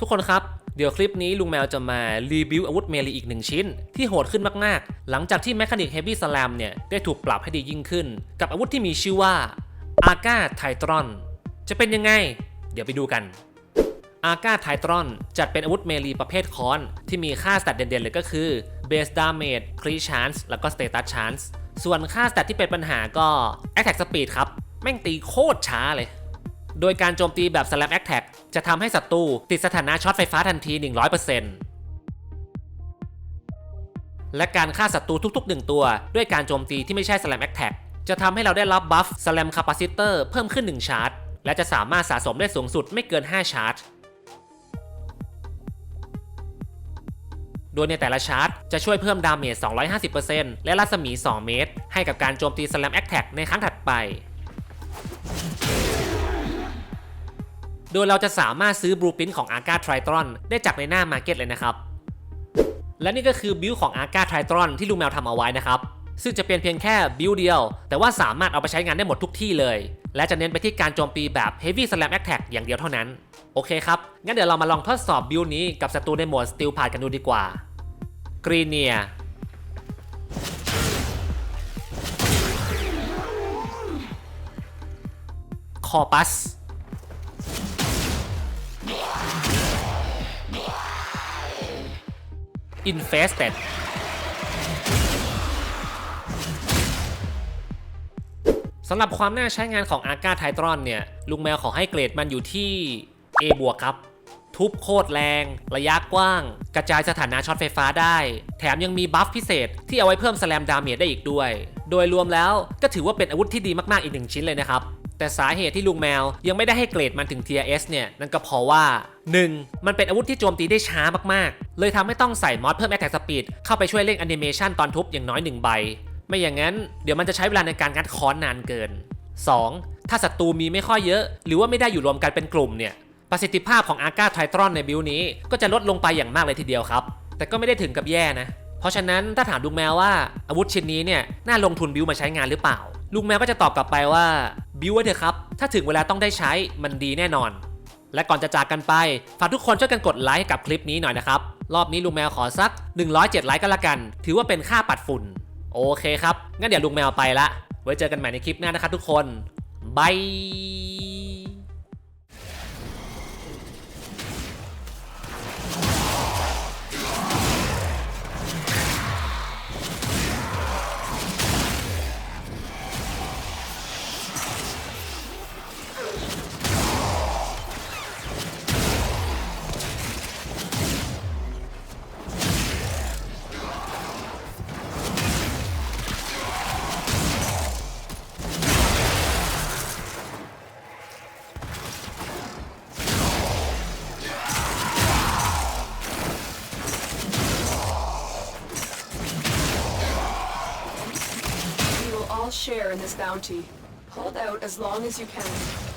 ทุกคนครับ เดี๋ยวคลิปนี้ลุงแมวจะมารีวิวอาวุธเมลีอีกหนึ่งชิ้น ที่โหดขึ้นมากๆ หลังจากที่ Mechanic Heavy Slam เนี่ย ได้ถูกปรับให้ดียิ่งขึ้น กับอาวุธที่มีชื่อว่า a g a t i t r o n จะเป็นยังไง เดี๋ยวไปดูกันอาก้าไททรอนจัดเป็นอาวุธเมลีประเภทค้อน ที่มีค่าสแตทเด่นๆเลยก็คือ Base Damage Crit Chance แล้วก็ Status Chance ส่วนค่าสแตทที่เป็นปัญหาก็ Attack Speed ครับแม่งตีโคตรช้าเลย โดยการโจมตีแบบ Slam Attack จะทำให้ศัตรูติดสถานะช็อตไฟฟ้าทันที 100%และการฆ่าศัตรูทุกๆ 1 ตัว ด้วยการโจมตีที่ไม่ใช่ Slam Attack จะทำให้เราได้รับบัฟ Slam Capacitor เพิ่มขึ้น 1 ชาร์จ และจะสามารถสะสมได้สูงสุดไม่เกิน 5 ชาร์จ โดยในแต่ละชาร์จจะช่วยเพิ่มดาเมจ 250%และรัศมี 2 เมตร ให้กับการโจมตี Slam Attack ในครั้งถัดไป โดยเราจะสามารถซื้อบลูพิ n ของ Arca Tritron ได้จากในหน้า Market เลยนะครับ และนี่ก็คือบิลของ Arca Tritron ที่ลุงแมวทำเอาไว้นะครับ ซึ่งจะเป็นเพียงแค่บิลเดียว แต่ว่าสามารถเอาไปใช้งานได้หมดทุกที่เลย และจะเน้นไปที่การโจมตีแบบ Heavy Slam Attack อย่างเดียวเท่านั้น โอเคครับ งั้นเดี๋ยวเรามาลองทดสอบบิลนี้กับศัตรูในโหมด Steel p a t กันดูดีกว่ากรีเนียคอปัส Infested สำหรับความน่าใช้งานของ a r c a t i t r o n เนี่ย ลุงแมวขอให้เกรดมันอยู่ที่ A บวกครับ ทุบโคตรแรง ระยะกว้าง กระจายสถานะช็อตไฟฟ้าได้ แถมยังมีบัฟพิเศษที่เอาไว้เพิ่มสแลมดาเมจได้อีกด้วย โดยรวมแล้วก็ถือว่าเป็นอาวุธที่ดีมากๆอีกหนึ่งชิ้นเลยนะครับ แต่สาเหตุที่ลุงแมวยังไม่ได้ให้เกรดมันถึง Tier S เนี่ยนั่นก็เพราะว่า 1. มันเป็นอาวุธที่โจมตีได้ช้ามากๆ เลยทำให้ต้องใส่มอดเพิ่ม Attack Speed เข้าไปช่วยเร่งแอนิเมชันตอนทุบอย่างน้อย 1 ใบ ไม่อย่างนั้นเดี๋ยวมันจะใช้เวลาในการงัดค้อนนานเกิน 2. ถ้าศัตรูมีไม่ค่อยเยอะ หรือว่าไม่ได้อยู่รวมกันเป็นกลุ่มเนี่ยประสิทธิภาพของอาก้าไททรอนในบิลนี้ ก็จะลดลงไปอย่างมากเลยทีเดียวครับ แต่ก็ไม่ได้ถึงกับแย่นะ เพราะฉะนั้นถ้าถามลุงแมวว่าอาวุธชิ้นนี้เนี่ยน่าลงทุนบิลมาใช้งานหรือเปล่า ลุงแมวก็จะตอบกลับไปว่า บิวไว้เถอะครับ ถ้าถึงเวลาต้องได้ใช้มันดีแน่นอน และก่อนจะจากกันไป ฝากทุกคนช่วยกันกดไลค์กับคลิปนี้หน่อยนะครับ รอบนี้ลุงแมวขอสัก 107 ไลค์ก็แล้วกัน ถือว่าเป็นค่าปัดฝุ่น โอเคครับ งั้นเดี๋ยวลุงแมวไปละ ไว้เจอกันใหม่ในคลิปหน้านะครับทุกคนบาย share in this bounty. Hold out as long as you can.